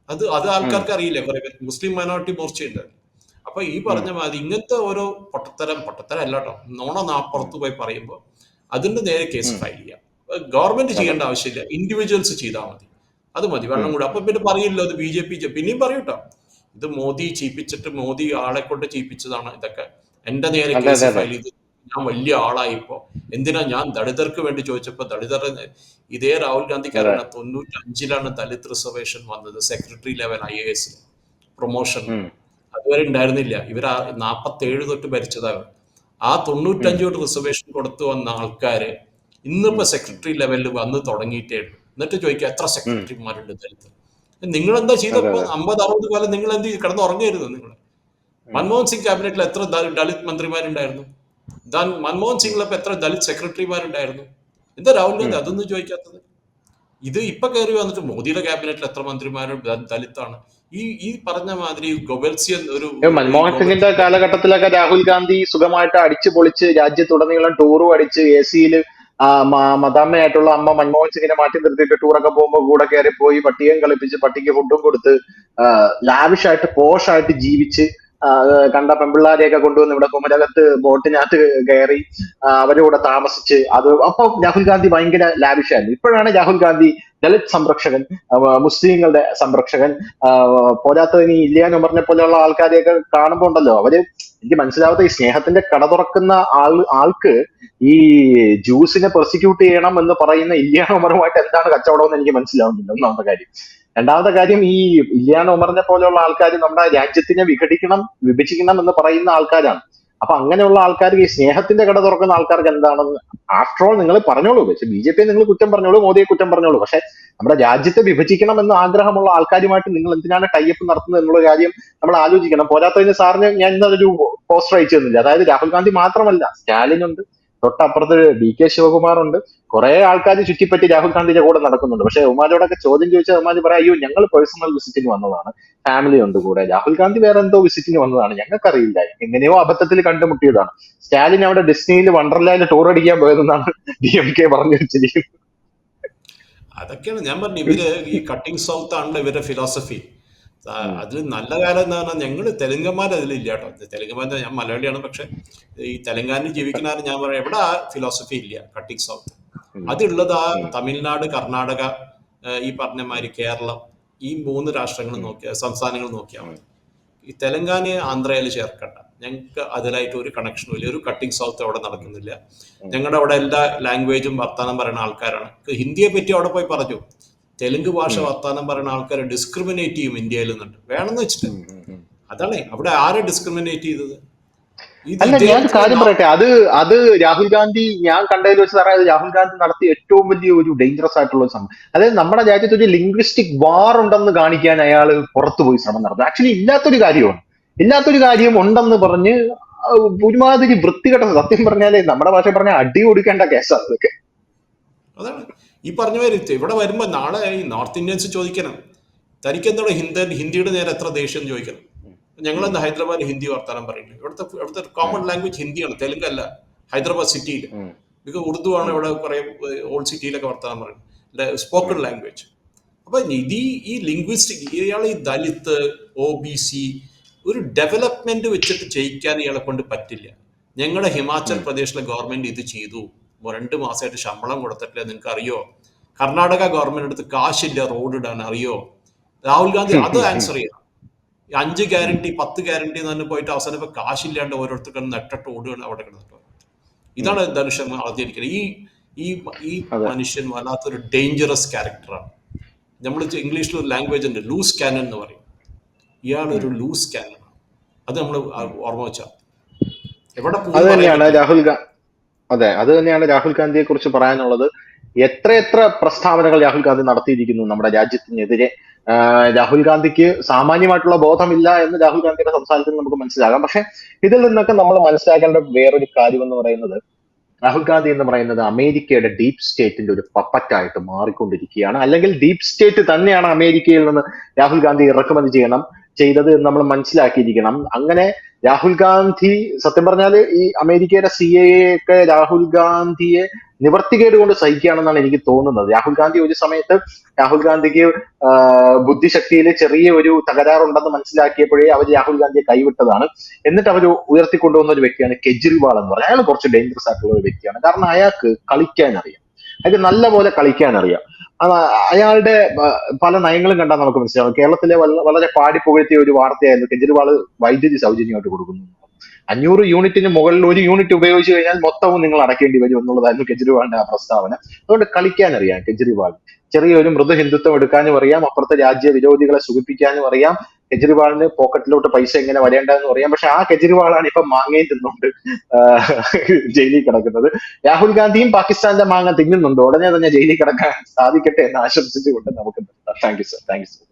അത് അത് ആൾക്കാർക്ക് അറിയില്ല? കുറെ പേർക്ക്. മുസ്ലിം മൈനോറിറ്റി മോർച്ചയുണ്ട് അപ്പൊ ഈ പറഞ്ഞ മാതിരി ഇങ്ങനത്തെ ഓരോ പൊട്ടത്തരം പൊട്ടത്തരം അല്ല കേട്ടോ നോണ നാപ്പുറത്ത് പോയി പറയുമ്പോൾ അതിന്റെ നേരെ കേസ് ഫയൽ ചെയ്യാം. ഗവൺമെന്റ് ചെയ്യേണ്ട ആവശ്യമില്ല. ഇൻഡിവിജ്വൽസ് ചെയ്താൽ മതി. അത് മതി. വെള്ളം കൂടെ. അപ്പൊ പിന്നെ പറയില്ലോ അത് ബി ജെ പി പിന്നെയും പറയും കേട്ടോ ഇത് മോദി ചീപ്പിച്ചിട്ട് മോദി ആളെ കൊണ്ട് ചീപ്പിച്ചതാണ് ഇതൊക്കെ. എന്റെ നേരെ കേസ്. ഫയൽ ചെയ്ത് ഞാൻ വലിയ ആളായിപ്പോ എന്തിനാ ഞാൻ ദളിതർക്ക് വേണ്ടി ചോദിച്ചപ്പോ ദളിതർ ഇതേ രാഹുൽ ഗാന്ധി കാരണം തൊണ്ണൂറ്റി അഞ്ചിലാണ് ദളിത് റിസർവേഷൻ വന്നത് secretary level I A S promotion. അതുവരെ ഉണ്ടായിരുന്നില്ല. ഇവർ നാപ്പത്തി ഏഴ് തൊട്ട് ഭരിച്ചതാണ് ആ തൊണ്ണൂറ്റഞ്ച് തൊട്ട് റിസർവേഷൻ കൊടുത്തു വന്ന ആൾക്കാര് ഇന്നിപ്പോ സെക്രട്ടറി ലെവലിൽ വന്ന് തുടങ്ങിയിട്ടേ എന്നിട്ട് ചോദിക്കുക എത്ര സെക്രട്ടറിമാരുണ്ട് ദളിത്? നിങ്ങൾ എന്താ ചെയ്തപ്പോ അമ്പത് അറുപത് കാലം നിങ്ങൾ എന്ത് ചെയ്തു? കിടന്ന് ഉറങ്ങരുത് നിങ്ങൾ മൻമോഹൻ സിംഗ് ക്യാബിനറ്റിൽ എത്ര ദളിത് മന്ത്രിമാരുണ്ടായിരുന്നു? മൻമോഹൻ സിംഗിലപ്പോ എത്ര ദളിത് സെക്രട്ടറിമാരുണ്ടായിരുന്നു? എന്താ രാഹുൽ ഗാന്ധി അതൊന്നും ചോദിക്കാത്തത്? ഇത് ഇപ്പൊ കയറി വന്നിട്ട് മോദിയുടെ ക്യാബിനറ്റിൽ എത്ര മന്ത്രിമാരും ദലിത്താണ്. ഈ ഈ പറഞ്ഞ മാതിരി ഗൊബൽസിയൻ ഒരു മൻമോഹൻ സിംഗിന്റെ കാലഘട്ടത്തിലൊക്കെ രാഹുൽ ഗാന്ധി സുഖമായിട്ട് അടിച്ചു പൊളിച്ച് രാജ്യത്തുടനീളം ടൂറും അടിച്ച് എ സിയിൽ മതാമ്മയായിട്ടുള്ള അമ്മ മൻമോഹൻ സിംഗിനെ മാറ്റി നിർത്തിയിട്ട് ടൂറൊക്കെ പോകുമ്പോൾ കൂടെ കയറി പോയി പട്ടികയും കളിപ്പിച്ച് പട്ടിക്ക് ഫുഡും കൊടുത്ത് ലാവിഷായിട്ട് പോഷായിട്ട് ജീവിച്ച് കണ്ട പെമ്പിള്ളാരെയൊക്കെ കൊണ്ടുവന്ന് ഇവിടെ കുമരകത്ത് ബോട്ടിനകത്ത് കയറി അവരുടെ കൂടെ താമസിച്ച് അത് അപ്പൊ രാഹുൽ ഗാന്ധി ഭയങ്കര ലാവിഷായിരുന്നു ഇപ്പോഴാണ് രാഹുൽ ഗാന്ധി ദളിത് സംരക്ഷകൻ മുസ്ലിങ്ങളുടെ സംരക്ഷകൻ പോരാത്തതിന് ഈ ഇല്യാൻ ഉമറിനെ പോലെയുള്ള ആൾക്കാരെയൊക്കെ കാണുമ്പോ ഉണ്ടല്ലോ. അവർ എനിക്ക് മനസ്സിലാവാത്ത ഈ സ്നേഹത്തിന്റെ കട തുറക്കുന്ന ആൾ ആൾക്ക് ഈ ജ്യൂസിനെ പ്രോസിക്യൂട്ട് ചെയ്യണം എന്ന് പറയുന്ന ഇല്യാൻ ഉമറുമായിട്ട് എന്താണ് കച്ചവടം എന്ന് എനിക്ക് മനസ്സിലാവുന്നില്ല. ഒന്നാമത്തെ കാര്യം. രണ്ടാമത്തെ കാര്യം ഈ ഇല്യാൻ ഉമറിനെ പോലെയുള്ള ആൾക്കാർ നമ്മുടെ രാജ്യത്തിനെ വിഘടിക്കണം വിഭജിക്കണം എന്ന് പറയുന്ന ആൾക്കാരാണ്. അപ്പൊ അങ്ങനെയുള്ള ആൾക്കാർക്ക് ഈ സ്നേഹത്തിന്റെ കട തുറക്കുന്ന ആൾക്കാർക്ക് എന്താണെന്ന് ആഫ്റ്റർ ഓൾ നിങ്ങൾ പറഞ്ഞോളൂ. പക്ഷെ ബി ജെ പി നിങ്ങൾ കുറ്റം പറഞ്ഞോളൂ മോദിയെ കുറ്റം പറഞ്ഞോളൂ. പക്ഷെ നമ്മുടെ രാജ്യത്തെ വിഭജിക്കണം എന്ന് ആഗ്രഹമുള്ള ആൾക്കാരുമായിട്ട് നിങ്ങൾ എന്തിനാണ് ടൈപ്പ് നടത്തുന്നത് എന്നുള്ള കാര്യം നമ്മൾ ആലോചിക്കണം. പോരാത്തതിന് സാറിന് ഞാൻ ഇന്നൊരു പോസ്റ്റർ അയച്ചു തന്നില്ല? അതായത് രാഹുൽ ഗാന്ധി മാത്രമല്ല സ്റ്റാലിൻ ഉണ്ട് തൊട്ടപ്പുറത്ത് ഡി കെ ശിവകുമാർ ഉണ്ട് കുറെ ആൾക്കാർ ചുറ്റിപ്പറ്റി രാഹുൽ ഗാന്ധിയുടെ കൂടെ നടക്കുന്നുണ്ട്. പക്ഷെ ഉമാജോടൊക്കെ ചോദ്യം ചോദിച്ചാൽ ഉമാജി പറയാം അയ്യോ ഞങ്ങൾ പേഴ്സണൽ വിസിറ്റിന് വന്നതാണ്. ഫാമിലി ഉണ്ട് കൂടെ. രാഹുൽ ഗാന്ധി വേറെ എന്തോ വിസിറ്റിന് വന്നതാണ്. ഞങ്ങൾക്കറിയില്ല. എങ്ങനെയോ അബദ്ധത്തിൽ കണ്ടുമുട്ടിയതാണ്. സ്റ്റാലിൻ അവിടെ ഡിസ്നിയിൽ വണ്ടർലാൻഡ് ടൂർ അടിക്കാൻ പോയതെന്നാണ് ഡി എം കെ പറഞ്ഞു വെച്ചിരിക്കുന്നത് അതൊക്കെയാണ് ഞാൻ പറഞ്ഞു ഇവർ ഈ കട്ടിംഗ് സൗത്ത് ആണല്ലോ ഇവരുടെ ഫിലോസഫി അതിൽ നല്ല കാലം എന്താ പറഞ്ഞാൽ ഞങ്ങൾ തെലുങ്കന്മാർ അതിലില്ല കേട്ടോ തെലുങ്കന്മാർ ഞാൻ മലയാളിയാണ് പക്ഷെ ഈ തെലങ്കാനയിൽ ജീവിക്കുന്ന ഞാൻ പറയാം എവിടെ ആ ഫിലോസഫി ഇല്ല കട്ടിങ് സൗത്ത് അതുള്ളത് ആ തമിഴ്നാട് കർണാടക ഈ പറഞ്ഞ മാതിരി കേരളം ഈ മൂന്ന് രാഷ്ട്രങ്ങൾ നോക്കിയാൽ സംസ്ഥാനങ്ങൾ നോക്കിയാൽ മതി. ഈ തെലങ്കാനയെ ആന്ധ്രയിൽ ചേർക്കണ്ട. ഞങ്ങൾക്ക് അതിലായിട്ട് ഒരു കണക്ഷനും ഇല്ല. ഒരു കട്ടിങ് സൗത്ത് അവിടെ നടക്കുന്നില്ല. ഞങ്ങളുടെ അവിടെ എല്ലാ ലാംഗ്വേജും വർത്തമാനം പറയുന്ന ആൾക്കാരാണ്. ഹിന്ദിയെ പറ്റി അവിടെ പോയി പറഞ്ഞു. തെലുങ്ക് ഭാഷ. വർത്താനം പറയുന്ന ആൾക്കാരെ ഡിസ്ക്രിമിനേറ്റ് ചെയ്യും ഇന്ത്യയിൽ നിന്നുണ്ട് വേണമെന്ന് വെച്ചിട്ട്. അതാണ്. അവിടെ ആരെ ഡിസ്ക്രിമിനേറ്റ് ചെയ്തത്? അല്ല ഞാൻ കാര്യം പറയട്ടെ. അത് അത് രാഹുൽ ഗാന്ധി ഞാൻ കണ്ടതിൽ വെച്ച് പറയാം രാഹുൽ ഗാന്ധി നടത്തിയ ഏറ്റവും വലിയ ഒരു ഡേഞ്ചറസ് ആയിട്ടുള്ള ഒരു സംഭവം. അതായത് നമ്മുടെ രാജ്യത്ത് ഒരു ലിംഗ്വിസ്റ്റിക് വാർ ഉണ്ടെന്ന് കാണിക്കാൻ അയാൾ പുറത്തു പോയി ശ്രമം നടത്തും ആക്ച്വലി ഇല്ലാത്തൊരു കാര്യമാണ്. ഇല്ലാത്തൊരു കാര്യം ഉണ്ടെന്ന് പറഞ്ഞ് ഒരുമാതിരി വൃത്തികെട്ട സത്യം പറഞ്ഞാലേ നമ്മുടെ ഭാഷ പറഞ്ഞാൽ അടി കൊടുക്കേണ്ട കേസാണ് അതൊക്കെ. അതാണ്. ഈ പറഞ്ഞ മാതിരി ഇവിടെ വരുമ്പോ നാളെ ഈ നോർത്ത് ഇന്ത്യൻസ് ചോദിക്കണം. തനിക്ക് എന്താണ് ഹിന്ദി ഹിന്ദിയുടെ നേരെ എത്ര ദേഷ്യം ചോദിക്കണം. ഞങ്ങൾ എന്താ ഹൈദരാബാദ് ഹിന്ദി വർത്താനം പറയുന്നത്? ഇവിടുത്തെ ഇവിടുത്തെ കോമൺ ലാംഗ്വേജ് ഹിന്ദിയാണ് തെലുങ്ക് അല്ല ഹൈദരാബാദ് സിറ്റിയിൽ. ബിക്കോസ് ഉറുദു ആണ് ഇവിടെ കുറെ ഓൾഡ് സിറ്റിയിലൊക്കെ വർത്താനം പറയുന്നത്. സ്പോക്കൺ ലാംഗ്വേജ് അപ്പൊ ഇത് ഈ ഈ ലിംഗ്വിസ്റ്റിക് ഇയാൾ ഈ ദലിത് ഒ ബി സി ഒരു ഡെവലപ്മെന്റ് വെച്ചിട്ട് ചെയ്യിക്കാൻ ഇയാളെ കൊണ്ട് പറ്റില്ല. ഞങ്ങളുടെ ഹിമാചൽ പ്രദേശിലെ ഗവൺമെന്റ് ഇത് ചെയ്തു. രണ്ട് മാസമായിട്ട് ശമ്പളം കൊടുത്തിട്ടില്ല നിങ്ങൾക്ക് അറിയോ കർണാടക ഗവൺമെന്റ് അടുത്ത് കാശില്ല റോഡ് ഇടാൻ അറിയോ? രാഹുൽ ഗാന്ധി അത് ആൻസർ ചെയ്യണം. അഞ്ച് ഗ്യാരണ്ടി പത്ത് ഗ്യാരണ്ടി എന്ന് പോയിട്ട് അവസാനം ഇപ്പൊ കാശില്ലാണ്ട് ഓരോരുത്തർക്കും നെട്ടിട്ട് ഓടുകയാണ് അവിടെ കിടന്നിട്ട് ഇതാണ് ധനുഷ് അറിഞ്ഞിരിക്കുന്നത് ഈ ഈ ഈ. മനുഷ്യൻ വല്ലാത്തൊരു ഡേഞ്ചറസ് ക്യാരക്ടറാണ് നമ്മൾ ഇംഗ്ലീഷിൽ ഒരു ലാംഗ്വേജ് ഉണ്ട് ലൂസ് ക്യാനൻ എന്ന് പറയും. ഇയാൾ ഒരു ലൂസ് ക്യാനൻ അത് നമ്മൾ ഓർമ്മ വെച്ചാൽ എവിടെ രാഹുൽ അതെ അത് തന്നെയാണ് രാഹുൽ ഗാന്ധിയെ കുറിച്ച് പറയാനുള്ളത്. എത്ര എത്ര പ്രസ്താവനകൾ രാഹുൽ ഗാന്ധി നടത്തിയിരിക്കുന്നു നമ്മുടെ രാജ്യത്തിനെതിരെ. രാഹുൽ ഗാന്ധിക്ക് സാമാന്യമായിട്ടുള്ള ബോധമില്ല എന്ന് രാഹുൽ ഗാന്ധിയുടെ സംസാരത്തിൽ നമുക്ക് മനസ്സിലാകാം. പക്ഷെ ഇതിൽ നിന്നൊക്കെ നമ്മൾ മനസ്സിലാക്കേണ്ട വേറൊരു കാര്യം എന്ന് പറയുന്നത് രാഹുൽ ഗാന്ധി എന്ന് പറയുന്നത് അമേരിക്കയുടെ ഡീപ് സ്റ്റേറ്റിന്റെ ഒരു പപ്പറ്റായിട്ട് മാറിക്കൊണ്ടിരിക്കുകയാണ്. അല്ലെങ്കിൽ ഡീപ് സ്റ്റേറ്റ് തന്നെയാണ് അമേരിക്കയിൽ നിന്ന് രാഹുൽ ഗാന്ധി ഇറക്കുമതി ചെയ്യണം ചെയ്തത് നമ്മൾ മനസ്സിലാക്കിയിരിക്കണം. അങ്ങനെ രാഹുൽ ഗാന്ധി സത്യം പറഞ്ഞാൽ ഈ അമേരിക്കയുടെ സി എ ഒക്കെ രാഹുൽ ഗാന്ധിയെ നിവർത്തികേട് കൊണ്ട് സഹിക്കുകയാണെന്നാണ് എനിക്ക് തോന്നുന്നത്. രാഹുൽ ഗാന്ധി ഒരു സമയത്ത് രാഹുൽ ഗാന്ധിക്ക് ബുദ്ധിശക്തിയിൽ ചെറിയ ഒരു തകരാറുണ്ടെന്ന് മനസ്സിലാക്കിയപ്പോഴേ അവർ രാഹുൽ ഗാന്ധിയെ കൈവിട്ടതാണ്. എന്നിട്ട് അവർ ഉയർത്തിക്കൊണ്ടുവന്ന ഒരു വ്യക്തിയാണ് കെജ്രിവാൾ എന്ന് പറഞ്ഞാൽ. അയാൾ കുറച്ച് ഡേഞ്ചറസ് ആയിട്ടുള്ള ഒരു വ്യക്തിയാണ്. കാരണം അയാൾക്ക് കളിക്കാൻ അറിയാം അയാൾക്ക് നല്ല പോലെ കളിക്കാൻ അറിയാം അയാളുടെ പല നയങ്ങളും കണ്ടാൽ നമുക്ക് മനസ്സിലാവും. കേരളത്തിലെ വളരെ പാടി പുകഴ്ത്തിയ ഒരു വാർത്തയായിരുന്നു കെജ്രിവാൾ വൈദ്യുതി സൗജന്യമായിട്ട് കൊടുക്കുന്നു. അഞ്ഞൂറ് യൂണിറ്റിന് മുകളിൽ ഒരു യൂണിറ്റ് ഉപയോഗിച്ച് കഴിഞ്ഞാൽ മൊത്തവും നിങ്ങൾ അടക്കേണ്ടി വരും എന്നുള്ളതായിരുന്നു കെജ്രിവാളിന്റെ ആ പ്രസ്താവന. അതുകൊണ്ട് കളിക്കാൻ അറിയാം കെജ്രിവാൾ. ചെറിയൊരു മൃദു ഹിന്ദുത്വം എടുക്കാനും അറിയാം അപ്പുറത്തെ രാജ്യ വിരോധികളെ സുഖിപ്പിക്കാനും അറിയാം. കെജ്രിവാളിന് പോക്കറ്റിലോട്ട് പൈസ എങ്ങനെ വരേണ്ടതെന്ന് പറയാം. പക്ഷെ ആ കെജ്രിവാളാണ് ഇപ്പൊ മാങ്ങയും തിന്നുകൊണ്ട് ജയിലിൽ കിടക്കുന്നത്. രാഹുൽ ഗാന്ധിയും പാകിസ്ഥാന്റെ മാങ്ങ തിന്നുന്നുണ്ട്. ഉടനെ തന്നെ ജയിലിൽ കിടക്കാൻ സാധിക്കട്ടെ എന്ന് ആശംസിച്ചുകൊണ്ട് നമുക്ക് thank you sir thank you sir